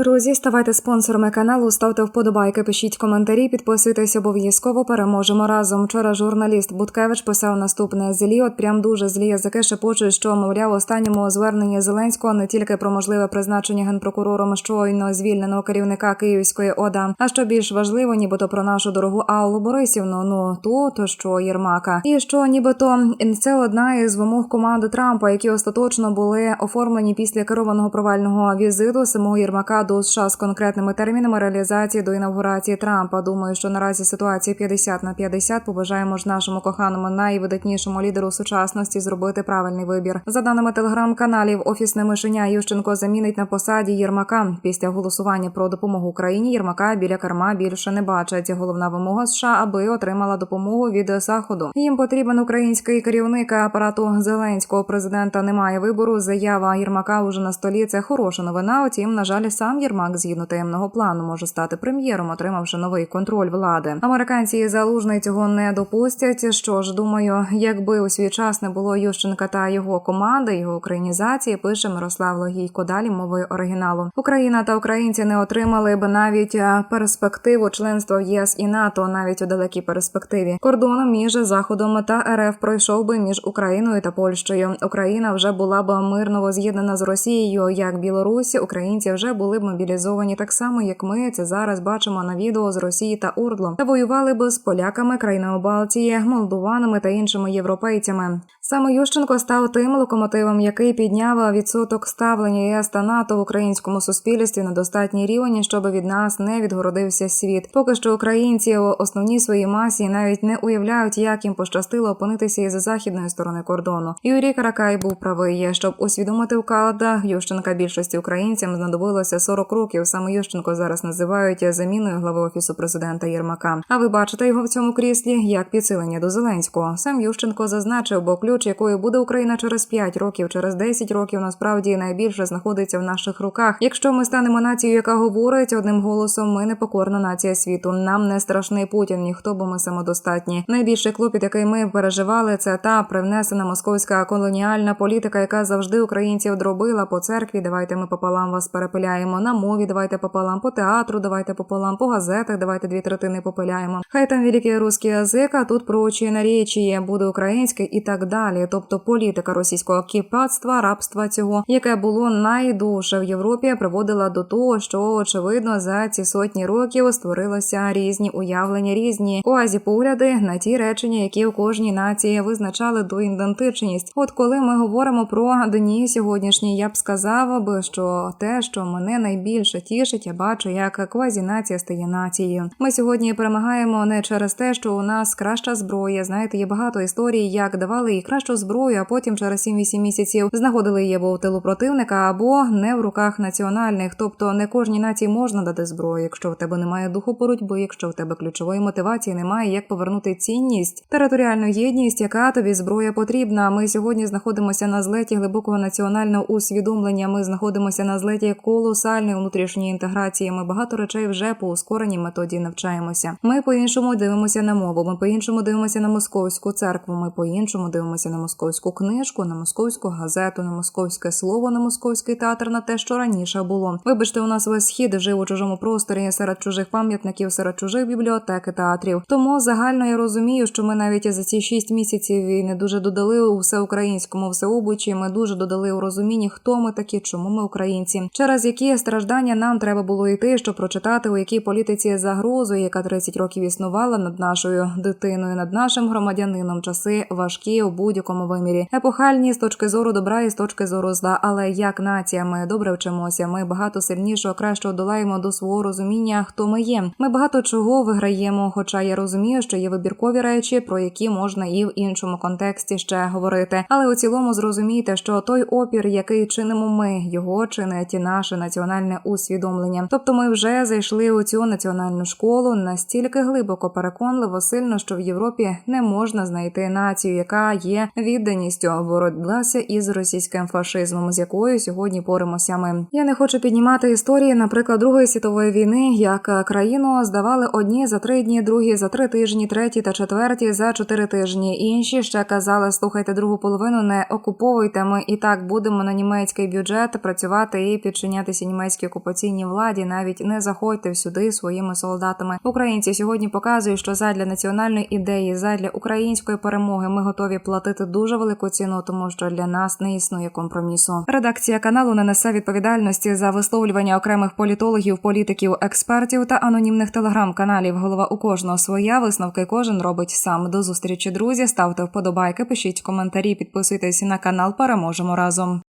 Друзі, ставайте спонсорами каналу, ставте вподобайки, пишіть коментарі, підписуйтесь обов'язково. Переможемо разом. Вчора журналіст Буткевич писав наступне злі. От прям дуже злі язики шепочуть, що мовляв останньому зверненні Зеленського не тільки про можливе призначення генпрокурором щойно звільненого керівника Київської ОДА, а що більш важливо, нібито про нашу дорогу Аллу Борисівну. Ну ту, то що Єрмака, і що нібито це одна із вимог команди Трампа, які остаточно були оформлені після керованого провального візиту самого Єрмака до США з конкретними термінами реалізації до інавгурації Трампа. Думаю, що наразі ситуація 50 на 50. Побажаємо ж нашому коханому найвидатнішому лідеру сучасності зробити правильний вибір. За даними телеграм-каналів, офісне мишеня Ющенко замінить на посаді Єрмака. Після голосування про допомогу Україні Єрмака біля керма більше не бачать. Головна вимога США, аби отримала допомогу від заходу. Їм потрібен український керівник апарату Зеленського. Президента немає вибору. Заява Єрмака уже на столі. Це хороша новина. Утім, на жаль, сам Єрмак згідно таємного плану може стати прем'єром, отримавши новий контроль влади. Американці і залужний цього не допустять. Що ж думаю, якби у свій час не було Ющенка та його команди, його українізації, пише Мирослав Логійко. Далі мовою оригіналу Україна та українці не отримали б навіть е, перспективу членства в ЄС і НАТО, навіть у далекій перспективі. Кордоном між заходом та РФ пройшов би між Україною та Польщею. Україна вже була б мирно воз'єднана з Росією, як Білорусі. Українці вже були б мобілізовані так само, як ми це зараз бачимо на відео з Росії та Урдлом, та воювали б з поляками, країнами Балтії, молдуванами та іншими європейцями. Саме Ющенко став тим локомотивом, який підняв відсоток ставлення ЄС та НАТО в українському суспільстві на достатній рівень, щоб від нас не відгородився світ. Поки що українці у основній своїй масі навіть не уявляють, як їм пощастило опинитися із західної сторони кордону. Юрій Каракай був правий, щоб усвідомити вкладах Ющенка більшості українцям знадобилося 40 років. Саме Ющенко зараз називають заміною глави офісу президента Єрмака. А ви бачите його в цьому кріслі як підсилення до Зеленського. Сам Ющенко зазначив, бо ключ, якою буде Україна через 5 років, через 10 років, насправді найбільше знаходиться в наших руках. Якщо ми станемо нацією, яка говорить одним голосом, ми непокорна нація світу. Нам не страшний Путін, ніхто, бо ми самодостатні. Найбільший клопіт, який ми переживали, це та привнесена московська колоніальна політика, яка завжди українців дробила по церкві. Давайте ми пополам вас перепиляємо на мові. Давайте пополам по театру. Давайте пополам по газетах. Давайте дві третини попиляємо. Хай там великий русський язик, а тут проучі наречіє, буде українське і так далі. Тобто політика російського кіпацтва, рабства цього, яке було найдовше в Європі, приводила до того, що очевидно за ці сотні років створилося різні уявлення, різні квазіпогляди на ті речення, які у кожній нації визначали до ідентичність. От коли ми говоримо про дні сьогоднішні, я б сказала би, що те, що мене найбільше тішить, я бачу, як квазінація стає нацією. Ми сьогодні перемагаємо не через те, що у нас краща зброя. Знаєте, є багато історій, як давали їй кращу зброю, а потім через 7-8 місяців знаходили її або у тилу противника, або не в руках національних. Тобто не кожній нації можна дати зброю, якщо в тебе немає духу боротьби, якщо в тебе ключової мотивації немає, як повернути цінність, територіальну єдність, яка тобі зброя потрібна. Ми сьогодні знаходимося на злеті глибокого національного усвідомлення. Ми знаходимося на злеті колосальної внутрішньої інтеграції. Ми багато речей вже по ускореній методі навчаємося. Ми по іншому дивимося на мову. Ми по іншому дивимося на московську церкву. Ми по іншому дивимося на московську книжку, на московську газету, на московське слово, на московський театр, на те, що раніше було. Вибачте, у нас весь схід жив у чужому просторі серед чужих пам'ятників, серед чужих бібліотек і театрів. Тому загально я розумію, що ми навіть за ці шість місяців війни дуже додали у всеукраїнському всеобучі. Ми дуже додали у розумінні, хто ми такі, чому ми українці, через які страждання нам треба було йти, щоб прочитати, у якій політиці загрозою, яка 30 років існувала над нашою дитиною, над нашим громадянином. Часи важкі у будь-якому вимірі, епохальні з точки зору добра і з точки зору зла. Але як нація, ми добре вчимося. Ми багато сильнішого, краще долаємо до свого розуміння, хто ми є. Ми багато чого виграємо. Хоча я розумію, що є вибіркові речі, про які можна і в іншому контексті ще говорити. Але у цілому зрозумійте, що той опір, який чинимо ми, його чинить і наше національне усвідомлення. Тобто, ми вже зайшли у цю національну школу настільки глибоко переконливо сильно, що в Європі не можна знайти націю, яка є відданістю боротьблася із російським фашизмом, з якою сьогодні боремося ми. Я не хочу піднімати історії, наприклад, Другої світової війни, як країну здавали одні за три дні, другі за три тижні, треті та четверті за чотири тижні. Інші ще казали: слухайте другу половину, не окуповуйте. Ми і так будемо на німецький бюджет працювати і підчинятися німецькій німецькій окупаційній владі. Навіть не заходьте сюди своїми солдатами. Українці сьогодні показують, що задля національної ідеї, задля української перемоги ми готові платити дуже велику ціну, тому що для нас не існує компромісу. Редакція каналу не несе відповідальності за висловлювання окремих політологів, політиків, експертів та анонімних телеграм-каналів. Голова у кожного своя висновки кожен робить сам. До зустрічі, друзі. Ставте вподобайки, пишіть коментарі, підписуйтесь на канал. Переможемо разом.